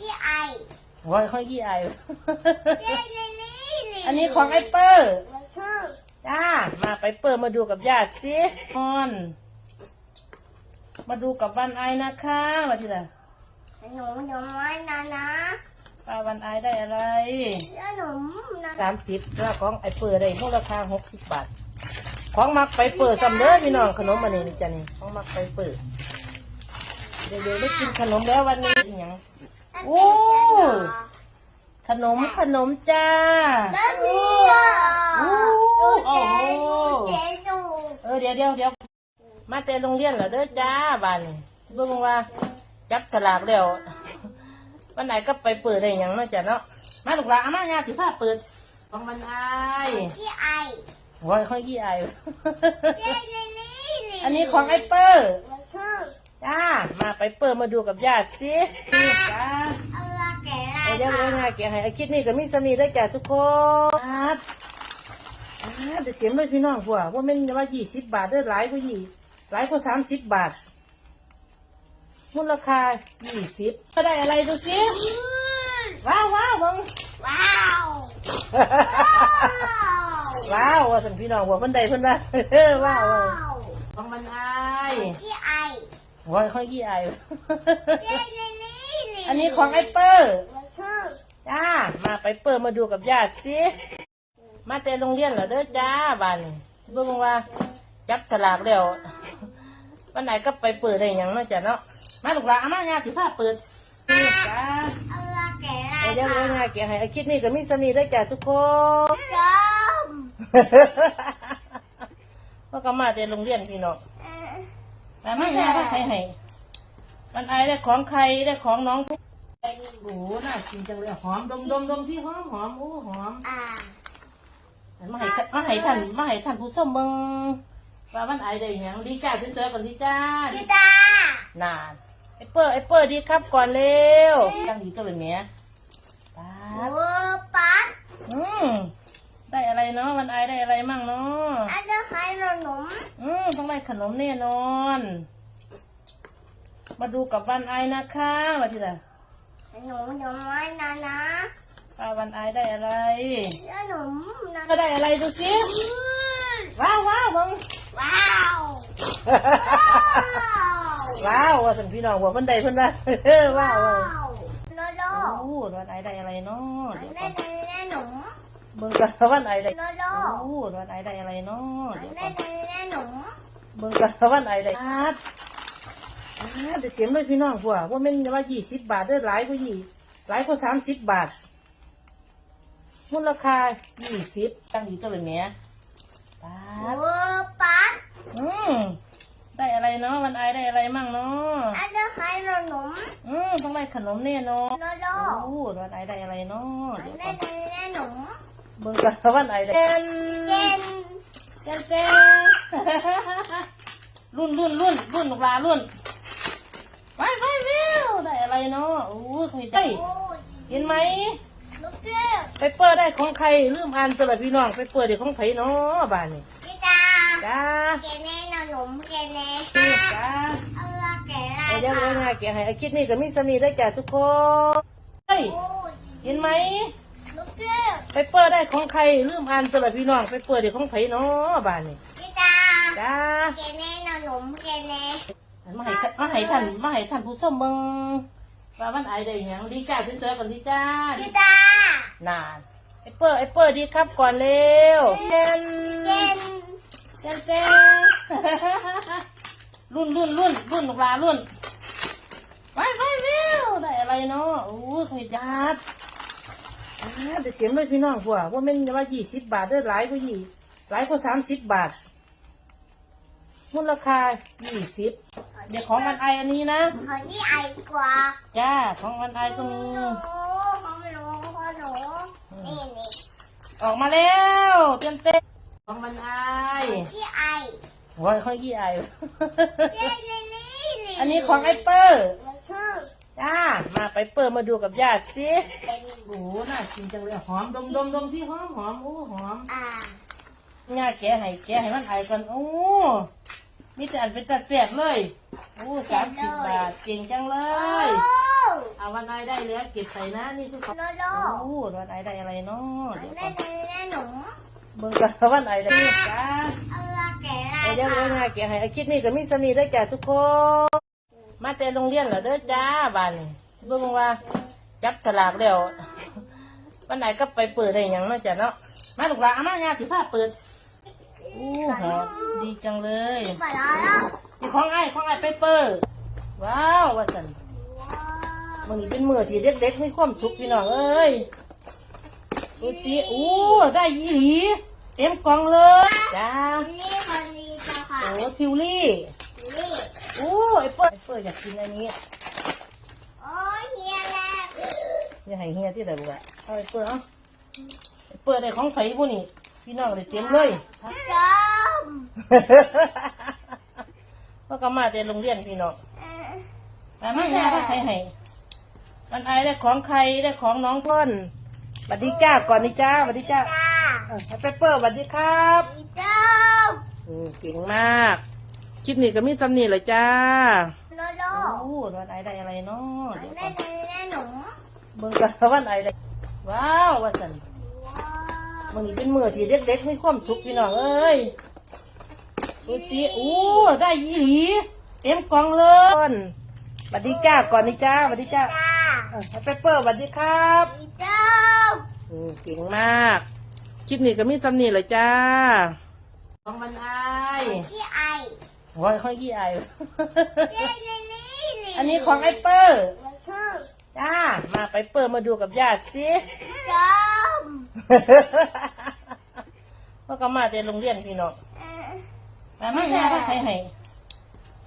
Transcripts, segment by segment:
ที่ไอโอ้ยของยี่ไอเย้เย้เย้อันนี้ของไอเปอร์มันชื่อจ้ามาไปเปิดมาดูกับญาติสิออน มาดูกับวันไอนะคะมาทีละหนูหนูน้อยนะนะป้าวันไอได้อะไรแล้วหนูนะสามสิบแล้วของไอเปิดได้มูลค่าหกสิบบาท ของมักไปเปิดสำเด้อพี่น้องขนมอันนี้นี่จ้ะนี่ของมักไปเปิดเดี๋ยวๆได้กินขนมแล้ววันนี้อหย่าง โอ้ ขนมขนมจ้าแล้วมีอะโอ้ดูโอ้เจ๊โหดูเจ๊ดูเออเดี๋ยวเดี๋ยวเดี๋ยวมาแต่โรงเรียนเหรอเด้อจ้าบ้านนี่เบิ่งว่าจับฉลากแล้ววันไหนก็ไปเปิดได้หยังเนาะจ้ะเนาะมาลูกหลานเอามาญาติผ้าเปิดของมันอายที่ไอโอ้ยของยี่ไอเย้เย้เย้อันนี้ของไอเปอร์มันชื่อจ้ามา ไปเปิดมาดูกับญาติสินี่จ้าเอาละแกะอะไรเดี๋ยวเดี๋ยวเดี๋ยวไงเกี่ยให้ไอคิดนี่กับมิสมีได้แก่ทุกคนครับอ่าเดี๋ยวเก็บไว้พี่น้องพวกว่าแม่นว่ายี่สิบบาทเด้อหลายกว่ายี่หลายกว่าสามสิบบาทมูลค่ายี่สิบก็ได้อะไรดูสิว้าวว้าวมึงว้าวว้าวว่าสันพี่น้องว่ามันใดเพิ่นว่าเออว้าวเว้ยของมันอาย ที่ไอ โอ้ยของยี่ไอเย้เย้เย้อันนี้ของไอเปอร์มันชื่อจ้า มาไปเปิดมาดูกับญาติสิมาแต่โรงเรียนเหรอเด้อจ้าบ้านนี่เบิ่งว่าจับฉลากแล้ววันไหนก็ไปเปิดได้หยังเนาะจ้ะเนาะมาลูกหลานเอามาญาติผ้าเปิดนี่จ้าเอาละแกะอะไรเดี๋ยวเดี๋ยวไงเกี่ยให้ไอคิดนี่กับมิสมีได้แก่ทุกคนจมว่าก็มาแต่โรงเรียนพี่น้องเอ่อ แต่ไม่ใช่ว่าใครให้มันไอได้ของใครได้ของน้องโอ้โหน่ากินจังเลยหอมดมดมดมที่หอมหอมโอ้หอมอ่ามาให้มาให้ท่านมาให้ท่านผู้ชมเบิ่งว่ามันไอได้หยังดีจ้าเจอๆกันดีจ้าพี่ตานานไอเปอร์ไอเปอร์ดีครับก่อนเร็วตั้งดีตัวเป็นเมียป๊าโอ้ดปัดอืม ได้อะไรเนาะมันไอได้อะไรมั่งเนาะอันจะขายขนมอืมต้องได้ขนมแน่นอน มาดูกับวันไอนะคะมาทีละหนูหนูน้อยนะนะป้าวันไอได้อะไรแล้วหนูนะก็ได้อะไรดูสิว้าวว้าวมึงว้าวว้าวว่าสันพี่น้องว่ามันใดเพิ่นว่าเออว้าวเว้ยโลโลโอ้วันไอได้อะไรเนาะเดี๋ยวได้ก่อนได้หนู เบิ่งกันวันไอได้โลโลโอ้วันไอได้อะไรเนาะเดี๋ยวได้ก่อนได้หนูเบิ่งกันวันไอได้อาดอาดเดี๋ยวเก็บไว้พี่น้องพวกว่าแม่นว่ายี่สิบบาทเด้อหลายกว่ายี่หลายกว่าสามสิบบาทมูลค่ายี่สิบตั้งดีตัวเป็นเมียป๊าโอ้ดปัดอืมได้อะไรเนาะวันไอได้อะไรมั่งเนาะอันจะขายขนมอืมต้องได้ขนมแน่นอนโลโลโอ้วันไอได้อะไรเนาะเดี๋ยวก่ได้อนได้หนู เบิ่งกันวันไอได้เต้นเย็นเต้นเต้นรุ่นรุ่นรุ่นรุ่นลูกหลารุ่นไปไปวิวได้อะไรเนาะโอ้ใครได้โอ้เห็นไหมลูกเจ้าไปเปิดได้ของใครลืมอ่านตัวละพี่น้องไปเปิดเดี๋ยวของไผเนาะบ้านนี่พี่ตาจ้าเกเน่หนูเกเน่นี่จ้าเอาละแกะอะไรเดี๋ยวเดี๋ยวไงเกี่ยให้ไอคิดนี่กับมิสมีได้แก่ทุกคนเฮ้ยโอ้เห็นไหมลูกเจ้า ไปเปิดได้ของใครลืมอ่านตัวละพี่น้องไปเปิดเดี๋ยวของไผเนาะบ้านนี่พี่ตาจ้าเกเน่หนูเกเน่มาให้มาให้ท่านมาให้ท่านผู้ชมเบิ่งว่ามันไอได้หยังดีจ้าเจอๆกันดีจ้าพี่ตานานไอเปิดไอเปิดดีครับก่อนเร็วเต้นเย็นเต้นเต้นรุ่นรุ่นรุ่นรุ่นลูกหลารุ่นไปไปวิวได้อะไรเนาะโอ้ใครจัดอ่า เดี๋ยวเก็บไว้พี่น้องพวกว่าแม่นว่ายี่สิบบาทเด้อหลายกว่ายี่หลายกว่าสามสิบบาทมูลค่ายี่สิบเดี๋ยวของมันไออันนี้นะขอนี่ไอกว่าจ้าของมันไอตรงหนี้นูของหนูของหนูนี่นี่ออกมาแล้วเต้นเต้นของมันไอที่ไอโอ้ยของยี่ไอเย้เย้เย้อันนี้ของไอเปอร์มันชื่อ จ้า มาไปเปิดมาดูกับญาติสิโอ้โหน่ากินจังเลยหอมดมดมดมที่หอมหอมโอ้หอมอ่าง่ายแกะให้แกะให้มันไอก่อนโอ้มีแต่อันเป็นตะเสียบเลยโอ้สามสิบบาทเก่งจังเลโอ้ยเอาไว้วันไอได้แล้วเก็บใส่นะนี่คือของโลโลโอ้วันไอได้อะไรเนาะมัเดี๋นยวได้ก่อนในหนุ่มเบิ่งกันวันไอได้จ้าเอาละแก่ละเดี๋ยวเดี๋ยวเดี๋ยวนะแกให้อาคิดนี่ก็มีสมีได้แก่ทุกคน มาแต่โรงเรียนเหรอเด้อจ้าบ้านนี่เบิ่งว่าจับฉลากแล้ววันไหนก็ไปเปิดได้หยังเนาะจ้ะเนาะมาลูกหลานเอามางานถือผ้าเปิดอู้หอดีจังเลยมาแล้วแล้วนี่ของไอ้ของไอ้ไปเปิดว้าวว่าสันว้าวมันนี้เป็นมือที่เด็กๆมีความสุขพี่น้องเอ้ยดูสิอู้ได้ยี่หลีเต็มกล่องเลยจ้านี่คนนี้เจ้าค่ะโอ้ทิวลี่นี่ โอ้ไอ้เปิ้ลไอ้เปิ้ลอยากกินอันนี้โอ้ยเฮียแล้วอย่าให้เฮียที่ไหนบุกอะเอาไอ้เปิ้ลเอาไอ้เปิ้ลได้ของไผ่บุนี่พี่น้องเลยเต็มเลยจมเพราะก็มาแต่โรงเรียนพี่น้องเอ่อมามาเนี่ยถ้าใครให้มันไอได้ของใครได้ของน้องเพิ่นบัดดีจ้าก่อนนี่จ้าบัดดีจ้าจ้าเออไอ้เปเปอร์บัดดีครับจมอืมเก่งมาก คลิปนี้ก็มีสำนีเลยจ้าโลโลโอ้วันไอได้อะไรเนาะมัเดี๋นยวได้ก่อนในหนุ่มเบิ่งกันวันไอได้ว้าวว่าสันว้าวมันนี้เป็นมือที่เด็กๆมีความสุขพี่น้องเอ้ยดูสิอู้ได้ยี่หลีเต็มกล่องเลยบัดดีจ้าก่อนนี่จ้าบัดดีจ้าจ้าเออไอ้เปเปอร์บัดดีครับจมอืมเก่งมาก คลิปนี้ก็มีสำนีเลยจ้า ของมันไอายที่ไอ โอ้ยของยี่ไอายเย้เย้เย้อันนี้ของไอ้เปอร์มันชื่อจ้ามาไปเปอร์มาดูกับญาติสิจมว่าก็มาแต่โรงเรียนพี่น้องเอ่อมามาเนี่ยถ้าใครให้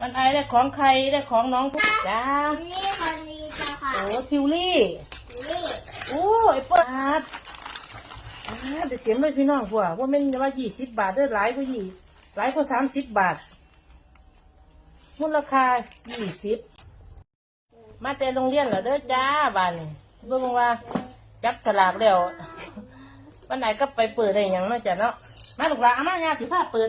มันไอายได้ของใครได้ของน้องจ้านี่คนนี้เจ้าค่ะโอ้ทิวลี่นี่โอ้ไอ้เปอร์อาดอาดเดี๋ยวเต็มเลยพี่น้องพวกว่าแม่นว่ายี่สิบบาทได้อหลายกว่ายี่หลายกว่าสามสิบบาท มูลค่ายี่สิบมาแต่โรงเรียนเหรอเด้อจ้าบ้านนี่เบิ่งว่าจับฉลากแล้ววันไหนก็ไปเปิดได้หยังเนาะจ้ะเนาะมาลูกหลานเอามางานถือผ้าเปิด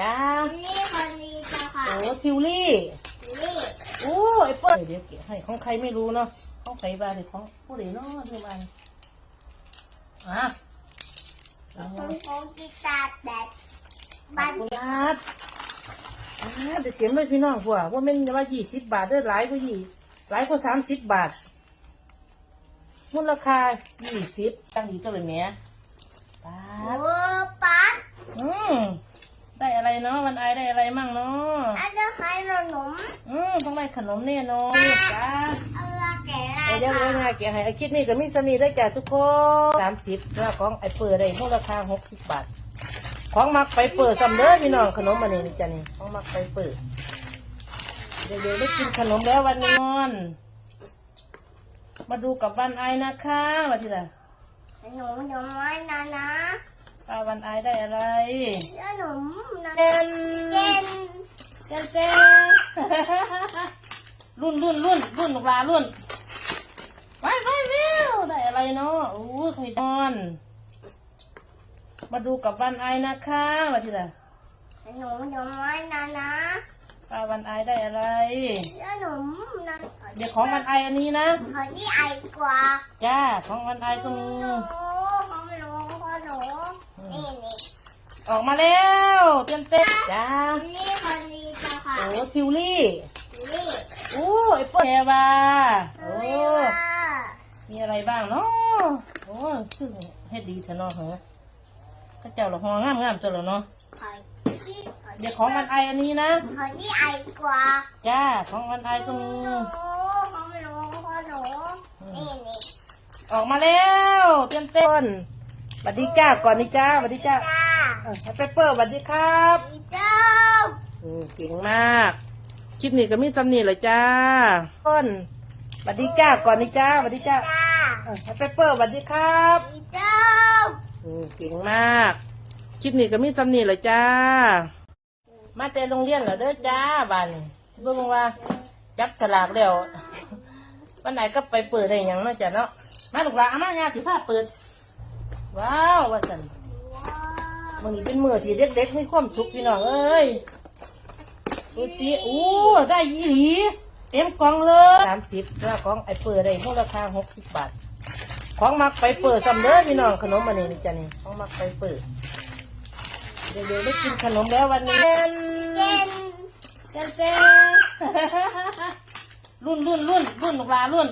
จ้านี่คนนี้เจ้าค่ะโอ้ทิวลี่นี่โอ้ไอ้เปิ้ลเดี๋ยวเก็บให้ของใครไม่รู้เนาะของใครบ้านหรือของผู้ใดเนาะที่บ้านอะคุณคงกีตาร์แดดบับัตนรอาดอาด เดี๋ยวเต็มเลยพี่น้องพวกว่าแม่นว่ายี่สิบบาทได้อหลายกว่ายี่หลายกว่าสามสิบบาทมูลค่ายี่สิบตั้งอยู่ตัวเลยแหม่ปาโอ้ดปัดอืมได้อะไรเนาะวันไอได้อะไรมั่งเนาะอันนี้ใครหนุ่มอืมต้องได้ขนมแน่นอนจ้าเอาละแก่ละไอเดี๋ยวเดี๋ยวนะแกให้ไอคิดนี่ก็มีสมีได้แก่ทุกคนสามสิบแล้วของไอเปิดได้มูลค่าหกสิบบาท ของมักไปเปิดซำเด้อพี่น้องขนมอันนี้นี่จ้ะนี่ของมักไปเปิดเดี๋ยวเดี๋ยวได้กินขนมแล้ววันนี้นอน มาดูกับวันไอนะคะวันที่ละหนูหนูไม่นะนะป้าวันไอได้อะไรแล้วหนูนะเต้นเย็นเต้นเต้นรุ่นรุ่นรุ่นรุ่นลูกหลานรุ่นไปไปวิวได้อะไรเนาะโอ้ยไข่นอน มาดูกับวันไอนะคะวันที่ละหนูหนูไม่นะนะป้าวันไอได้อะไรแล้วหนูนะเดี๋ยวของวันไออันนี้นะคนที่ไอกว่าจ้าของวันไอก็มีหนูของหนูของหนูนี่นี่ออกมาแล้วเต้นเต้นจ้านี่คนนี้เจ้าค่ะโอ้ทิวลี่นี่โอ้ไอ้เปิ้ลแพรบาโอ้ไม่ว่ามีอะไรบ้างเนาะโอ้ซึ่งเฮ็ดดีเถอะเนาะเหรอ ก็เจ้าละหองามงามๆตัวละเนาะใครที่เดี๋ยวของวันไออันนี้นะคนที่ไอกว่าจ้า ของวันไอก็มี หนูของหนูของหนูนี่นี่ออกมาแล้วเต้นเต้นบัดดีจ้าก่อนนี่จ้าบัดดีจ้าจ้าเออไอ้เปเปอร์บัดดีครับเจ้าอืมเก่งมาก คลิปนี้ก็มีสำนีเลยจ้าต้นบัดดีจ้าก่อนนี่จ้าบัดดีจ้าจ้าเออไอ้เปเปอร์บัดดีครับเจ้าอืม เก่งมาก คลิปนี้ก็มีสำนีเลยจ้า มาแต่โรงเรียนเหรอเด้อจ้าบ้านเบิ่งว่าจับฉลากแล้ววันไหนก็ไปเปิดได้หยังเนาะจ้ะเนาะมาลูกหลานเอามางานถือผ้าเปิด ว้าวว่าสันว้วมันนี้เป็นมือที่เด็กๆมีความสุขพี่น้องเอ้ยดูสิอู้ได้ยี่หลี เต็มกล่องเลยสามสิบแล้วของไอเปิดได้มูลค่าหกสิบบาท ของมักไปเปิดซ้ำเด้อพี่น้องขนมมันนี่นี่จ้ะนี่ของมักไปเปิดเดี๋ยวๆได้กินขนมแล้ววันนี้เย็นเต้นเต้นรุ่นรุ่นรุ่นรุ่นลูกหลานรุ่น